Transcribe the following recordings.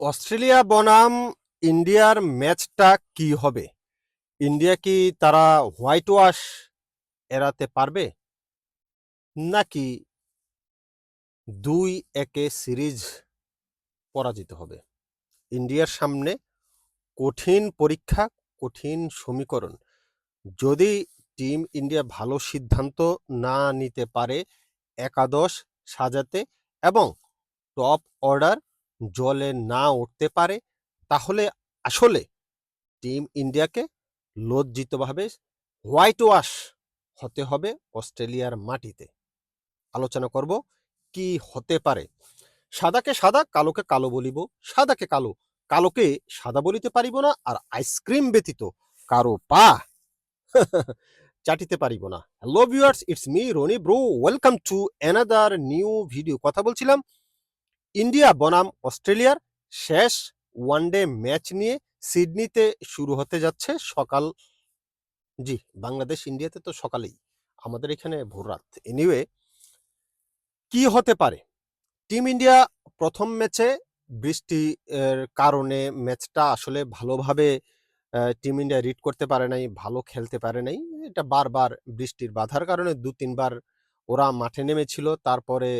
Australia বনাম ইন্ডিয়ার ম্যাচটা কি হবে? ইন্ডিয়া কি তারা হোয়াইট ওয়াশ এড়াতে পারবে? নাকি দুই একে সিরিজ পরাজিত হবে? ইন্ডিয়ার সামনে কঠিন পরীক্ষা, কঠিন সমীকরণ। যদি টিম ইন্ডিয়া ভালো সিদ্ধান্ত না নিতে পারে, একাদশ সাজাতে এবং টপ অর্ডার জলে না উঠতে পারে, তাহলে আসলে টিম ইন্ডিয়াকে লজ্জিতভাবে হোয়াইট ওয়াশ হতে হবে অস্ট্রেলিয়ার মাটিতে। আলোচনা করব কি হতে পারে। সাদাকে সাদা, কালোকে কালো বলিব। সাদাকে কালো, কালোকে সাদা বলিতে পারিব না আর আইসক্রিম ব্যতীত কারও পা চাটিতে পারিব না। Hello viewers it's me Rony bro welcome to another new video কথা বলছিলাম ইন্ডিয়া বনাম অস্ট্রেলিয়ার শেষ ওয়ানডে ম্যাচ নিয়ে সিডনিতে শুরু হতে যাচ্ছে সকাল। জি, বাংলাদেশ ইন্ডিয়াতে তো সকালেই। আমাদের এখানে ভোর রাত। এনিওয়ে কি হতে পারে? টিম ইন্ডিয়া প্রথম ম্যাচে বৃষ্টি, এর কারণে ম্যাচটা আসলে ভালোভাবে টিম ইন্ডিয়া রিড করতে পারে নাই, ভালো খেলতে পারে নাই। এটা বারবার বৃষ্টির বাধার কারণে দু তিনবার ওরা মাঠে নেমেছিল। তারপরে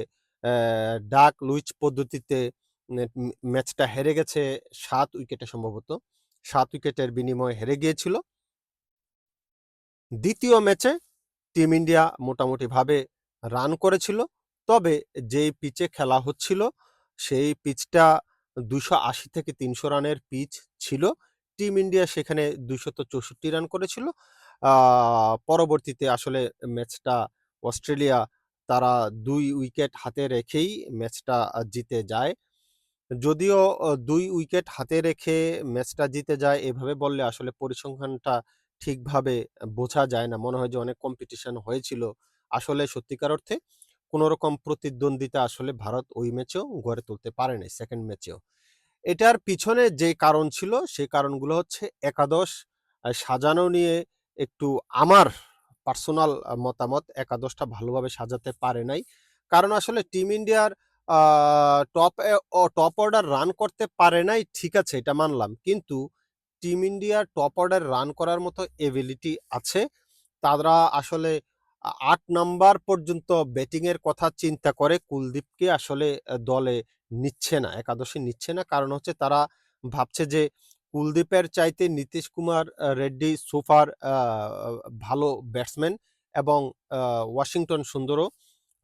ডাক লুইচ পদ্ধতিতে ম্যাচটা হেরে গেছে সাত উইকেটে সম্ভবত। সাত উইকেটের বিনিময়ে হেরে গিয়েছিল। দ্বিতীয় ম্যাচে টিম ইন্ডিয়া মোটামুটিভাবে রান করেছিল। তবে যেই পিচে খেলা হচ্ছিল, সেই পিচটা দুশো আশি থেকে তিনশো রানের পিচ ছিল। টিম ইন্ডিয়া সেখানে দুশত চৌষট্টি রান করেছিল। পরবর্তীতে আসলে ম্যাচটা অস্ট্রেলিয়া তারা দুই উইকেট হাতে রেখেই ম্যাচটা জিতে যায়। যদিও দুই উইকেট হাতে রেখে ম্যাচটা জিতে যায় এভাবে বললে আসলে পরিসংখ্যানটা ঠিকভাবে বোঝা যায় না। মনে হয় যে অনেক কম্পিটিশন হয়েছিল। আসলে সত্যিকার অর্থে কোনো রকম প্রতিদ্বন্দ্বিতা আসলে ভারত ওই ম্যাচেও গড়ে তুলতে পারেনি সেকেন্ড ম্যাচেও এটার পিছনে যে কারণ ছিল সেই কারণগুলো হচ্ছে একাদশ সাজানো নিয়ে একটু আমার পার্সোনাল মতামত একাদশটা ভালোভাবে সাজাতে পারে নাই। কারণ আসলে টিম ইন্ডিয়ার টপ টপ অর্ডার রান করতে পারে নাই, ঠিক আছে, এটা মানলাম। কিন্তু টিম ইন্ডিয়ার টপ অর্ডার রান করার মতো এবিলিটি আছে। তারা আসলে আট নাম্বার পর্যন্ত ব্যাটিং এর কথা চিন্তা করে, কুলদীপকে আসলে দলে নিচ্ছে না, একাদশে নিচ্ছে না। কারণ হচ্ছে তারা ভাবছে যে কুলদীপের চাইতে নীতিশ কুমার রেড্ডি সুপার ভালো ব্যাটসম্যান এবং ওয়াশিংটন সুন্দরও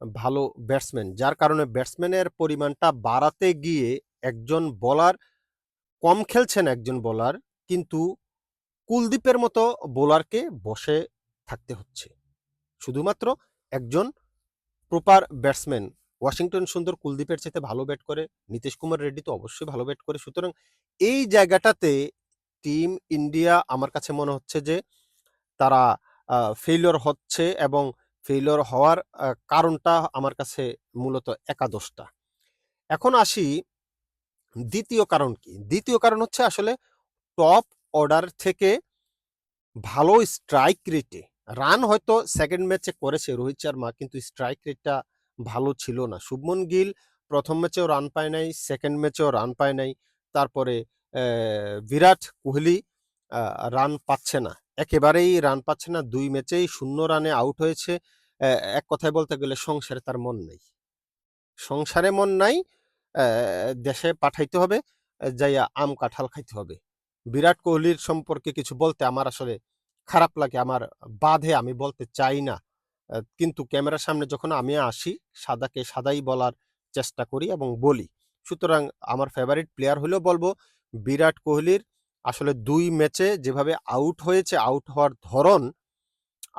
ভালো ব্যাটসম্যান। যার কারণে ব্যাটসম্যানের পরিমাণটা বাড়াতে গিয়ে একজন বোলার কম খেলছেন একজন বোলার, কিন্তু কুলদীপের মতো বোলারকে বসে থাকতে হচ্ছে। শুধুমাত্র একজন প্রপার ব্যাটসম্যান। ওয়াশিংটন সুন্দর কুলদীপের চাইতে ভালো ব্যাট করে, নীতিশ কুমার রেড্ডি তো অবশ্যই ভালো ব্যাট করে। সুতরাং এই জায়গাটাতে টিম ইন্ডিয়া আমার কাছে মনে হচ্ছে যে তারা ফেলিওর হচ্ছে এবং ফেলিওর হওয়ার কারণটা আমার কাছে মূলত একাদশটা। এখন আসি দ্বিতীয় কারণ কি? দ্বিতীয় কারণ হচ্ছে আসলে টপ অর্ডার থেকে ভালো স্ট্রাইক রেটে রান হয়তো সেকেন্ড ম্যাচে করেছে রোহিত শর্মা, কিন্তু স্ট্রাইক রেটটা ভালো ছিল না। শুভমন গিল প্রথম ম্যাচেও রান পায় নাই সেকেন্ড ম্যাচেও রান পায় নাই, তারপরে বিরাট কোহলি রান পাচ্ছে না। একেবারেই রান পাচ্ছে না, দুই ম্যাচেই শূন্য রানে আউট হয়েছে। এক কথায় বলতে গেলে সংসারে তার মন নেই। সংসারে মন নাই দেশে পাঠাইতে হবে, যাইয়া আম কাঁঠাল খাইতে হবে। বিরাট কোহলির সম্পর্কে কিছু বলতে আমার আসলে খারাপ লাগে, আমার বাধে আমি বলতে চাই না। কিন্তু ক্যামেরার সামনে যখন আমি আসি, সাদাকে সাদাই বলার চেষ্টা করি এবং বলি। সুতরাং আমার ফেভারিট প্লেয়ার হলেও বলব বিরাট কোহলির আসলে দুই ম্যাচে যেভাবে আউট হয়েছে আউট হওয়ার ধরন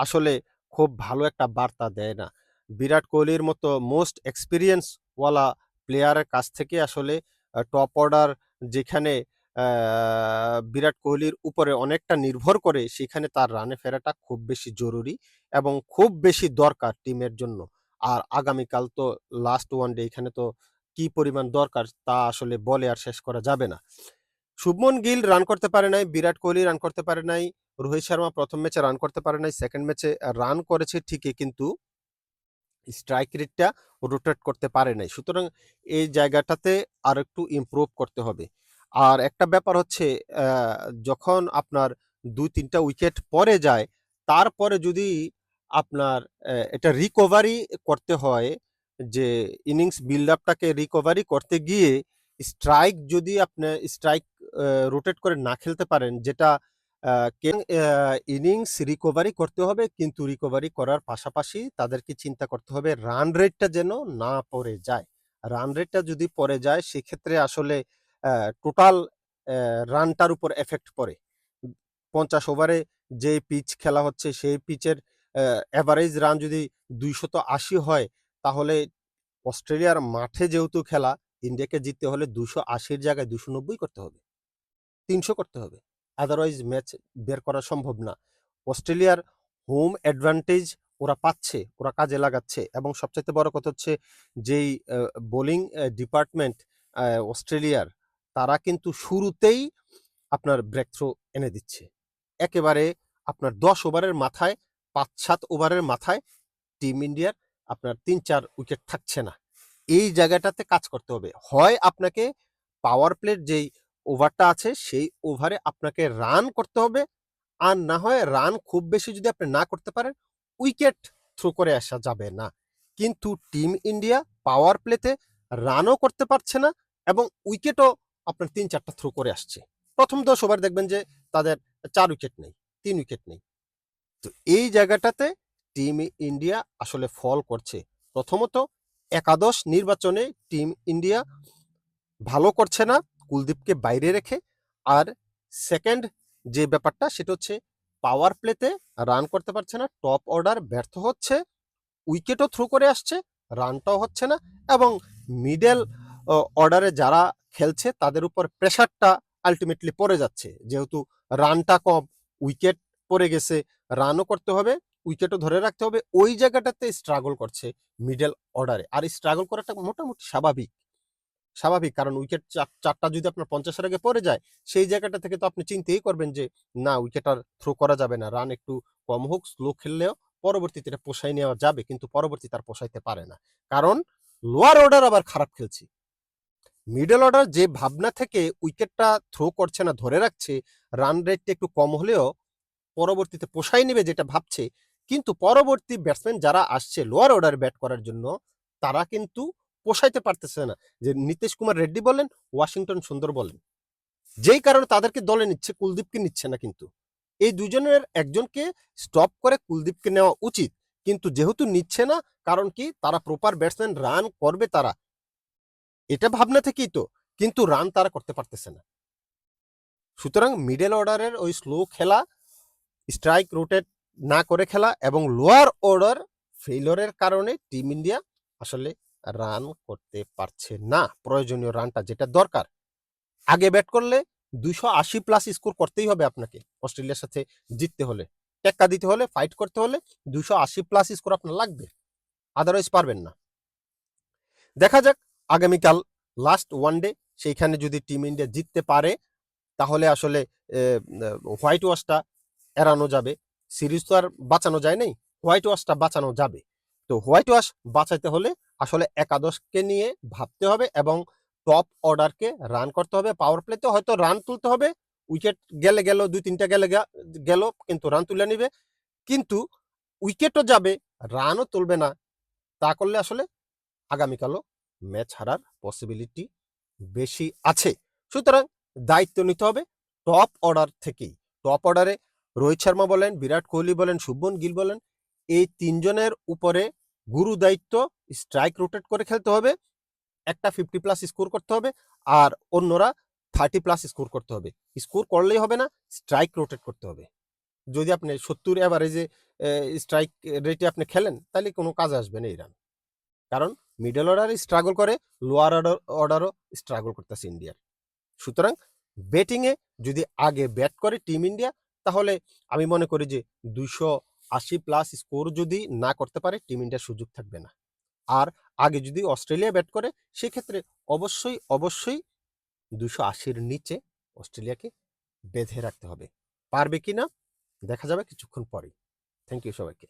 আসলে খুব ভালো একটা বার্তা দেয় না। বিরাট কোহলির মতো মোস্ট এক্সপিরিয়েন্স ওয়ালা প্লেয়ারের কাছ থেকে আসলে টপ অর্ডার যেখানে বিরাট কোহলির উপরে অনেকটা নির্ভর করে, সেখানে তার রানে ফেরাটা খুব বেশি জরুরি। এবং খুব বেশি দরকার টিমের জন্য। আর আগামীকাল তো লাস্ট ওয়ান ডে এখানে তো কি পরিমাণ দরকার তা আসলে বলে আর শেষ করা যাবে না। শুভমন গিল রান করতে পারে নাই বিরাট কোহলি রান করতে পারে নাই রোহিত শর্মা প্রথম ম্যাচে রান করতে পারে নাই সেকেন্ড ম্যাচে রান করেছে ঠিকই কিন্তু স্ট্রাইক রেটটা রোটেট করতে পারে নাই। সুতরাং এই জায়গাটাতে আর একটু ইমপ্রুভ করতে হবে। আর একটা ব্যাপার হচ্ছে যখন আপনার ২-৩ টা উইকেট পরে যায়, তারপরে যদি আপনার এটা রিকভারি করতে হয় যে ইনিংস বিল্ড আপটাকে রিকভারি করতে গিয়ে স্ট্রাইক যদি আপনি স্ট্রাইক রোটেট করে না খেলতে পারেন, যেটা ইনিংস রিকভারি করতে হবে, কিন্তু রিকভারি করার পাশাপাশি তাদেরকে চিন্তা করতে হবে রান রেটটা যেন না পড়ে যায়। রান রেটটা যদি পড়ে যায়, সেক্ষেত্রে আসলে টোটাল রানটার উপর এফেক্ট পড়ে। পঞ্চাশ ওভারে যে পিচ খেলা হচ্ছে, সেই পিচের অ্যা এভারেজ রান যদি ২৮০ হয় তাহলে অস্ট্রেলিয়ার মাঠে যেহেতু খেলা, ইন্ডিয়াকে জিততে হলে দুশো আশির জায়গায় ২৯০ করতে হবে। ৩০০ করতে হবে। আদারওয়াইজ ম্যাচ বের করা সম্ভব না। অস্ট্রেলিয়ার হোম অ্যাডভান্টেজ ওরা পাচ্ছে, ওরা কাজে লাগাচ্ছে এবং সবচাইতে বড় কথা হচ্ছে যেই বোলিং ডিপার্টমেন্ট অস্ট্রেলিয়ার তারা কিন্তু শুরুতেই আপনার ব্রেক থ্রো এনে দিচ্ছে। একেবারে আপনার ১০ ওভারের মাথায় ৫-৭ ওভারের মাথায় টিম ইন্ডিয়ার আপনার ৩-৪ উইকেট থাকছে না। এই জায়গাটাতে কাজ করতে হবে। হয় আপনাকে পাওয়ার প্লের যেই ওভারটা আছে সেই ওভারে আপনাকে রান করতে হবে। আর না হয় রান খুব বেশি যদি আপনি না করতে পারেন, উইকেট থ্রো করে আসা যাবে না। কিন্তু টিম ইন্ডিয়া পাওয়ার প্লেতে রানও করতে পারছে না এবং উইকেটও আপনার ৩-৪ টা থ্রো করে আসছে। ১ম ১০ ওভার দেখবেন যে তাদের চার উইকেট নেই, তিন উইকেট নেই। তো এই জায়গাটাতে টিম ইন্ডিয়া আসলে ফল করছে। প্রথমত একাদশ নির্বাচনে টিম ইন্ডিয়া ভালো করছে না কুলদীপকে বাইরে রেখে। আর সেকেন্ড যে ব্যাপারটা সেটা হচ্ছে পাওয়ার প্লেতে রান করতে পারছে না। টপ অর্ডার ব্যর্থ হচ্ছে। উইকেটও থ্রো করে আসছে, রানটাও হচ্ছে না এবং মিডল অর্ডারে যারা খেলছে তাদের উপর প্রেশারটা আলটিমেটলি পড়ে যাচ্ছে। যেহেতু রানটা কম, উইকেট পড়ে গেছে, রানও করতে হবে, উইকেটও ধরে রাখতে হবে। ওই জায়গাটাতে স্ট্রাগল করছে মিডল অর্ডারে। আর স্ট্রাগল করাটা মোটামুটি স্বাভাবিক। স্বাভাবিক কারণ উইকেট চার ৪ যদি আপনার পঞ্চাশের আগে পড়ে যায়, সেই জায়গাটা থেকে তো আপনি চিন্তাই করবেন যে না উইকেট আর থ্রো করা যাবে না। রান একটু কম হোক, স্লো খেললেও পরবর্তীতে এটা পোষায় নেওয়া যাবে। কিন্তু পরবর্তী তার পোষাইতে পারে না। কারণ লোয়ার অর্ডার আবার খারাপ খেলছে। মিডল অর্ডার যে ভাবনা থেকে উইকেটটা থ্রো করছে না, ধরে রাখছে, রান রেটটা একটু কম হলেও পরবর্তীতে পোষায় নিবে যেটা ভাবছে। কিন্তু পরবর্তী ব্যাটসম্যান যারা আসছে লোয়ার অর্ডারে ব্যাট করার জন্য, তারা কিন্তু পোষাইতে পারতেছে না। যে নীতিশ কুমার রেড্ডি বলেন, ওয়াশিংটন সুন্দর বলেন। যেই কারণে তাদেরকে দলে নিচ্ছে, কুলদীপকে নিচ্ছে না কিন্তু। এই দুজনের একজনকে স্টপ করে কুলদীপকে নেওয়া উচিত। কিন্তু যেহেতু নিচ্ছে না, কারণ কি? তারা প্রপার ব্যাটসম্যান রান করবে তারা। এটা ভাবনা থেকেই তো। কিন্তু রান তারা করতে পারতেছে না। সুতরাং মিডল অর্ডারের ওই স্লো খেলা, স্ট্রাইক রোটেট না করে খেলা এবং লোয়ার অর্ডার ফেইলিউর কারণে টিম ইন্ডিয়া আসলে রান করতে পারছে না। প্রয়োজনীয় রানটা যেটা দরকার। আগে ব্যাট করলে ২৮০ প্লাস স্কোর করতেই হবে আপনাকে অস্ট্রেলিয়ার সাথে জিততে হলে। টেক্কা দিতে হলে, ফাইট করতে হলে ২৮০ প্লাস স্কোর আপনার লাগবে। আদারওয়াইজ পারবেন না। দেখা যাক আগামীকাল লাস্ট ওয়ানডে সেইখানে যদি টিম ইন্ডিয়া জিততে পারে, তাহলে আসলে হোয়াইট ওয়াশটা এড়ানো যাবে। সিরিজ তো আর বাঁচানো যায় নাই। হোয়াইট ওয়াশটা বাঁচানো যাবে। তো হোয়াইট ওয়াশ বাঁচাইতে হলে আসলে একাদশকে নিয়ে ভাবতে হবে এবং টপ অর্ডারকে রান করতে হবে। পাওয়ার প্লেতে হয়তো রান তুলতে হবে। উইকেট গেলে গেল, ২-৩ টা গেলে গেল কিন্তু রান তুলে নিবে। কিন্তু উইকেটও যাবে, রানও তুলবে না। তা করলে আসলে আগামীকালও ম্যাচ হারার পসিবিলিটি বেশি আছে। সুতরাং দায়িত্ব নিতে হবে টপ অর্ডার থেকেই। টপ অর্ডারে রোহিত শর্মা বলেন, বিরাট কোহলি বলেন, শুভমন গিল বলেন, এই তিনজনের উপরে গুরু দায়িত্ব স্ট্রাইক রোটেট করে খেলতে হবে। একটা 50 প্লাস স্কোর করতে হবে। আর অন্যরা 30 প্লাস স্কোর করতে হবে। স্কোর করলেই হবে না, স্ট্রাইক রোটেট করতে হবে। যদি আপনি ৭০ এভারেজে এ স্ট্রাইক রেটে আপনি খেলেন, তাহলে কোনো কাজে আসবে না এই রান। কারণ মিডল অর্ডার স্ট্রাগল করে, লোয়ার অর্ডার অর্ডারও স্ট্রাগল করতেছে ইন্ডিয়ার। সুতরাং ব্যাটিংয়ে যদি আগে ব্যাট করে টিম ইন্ডিয়া, তাহলে আমি মনে করি যে ২৮০ প্লাস স্কোর যদি না করতে পারে, টিম ইন্ডিয়ার সুযোগ থাকবে না। আর আগে যদি অস্ট্রেলিয়া ব্যাট করে, সেক্ষেত্রে অবশ্যই, অবশ্যই দুশো আশির নিচে অস্ট্রেলিয়াকে বেঁধে রাখতে হবে। পারবে কি না দেখা যাবে কিছুক্ষণ পরেই। থ্যাংক ইউ সবাইকে।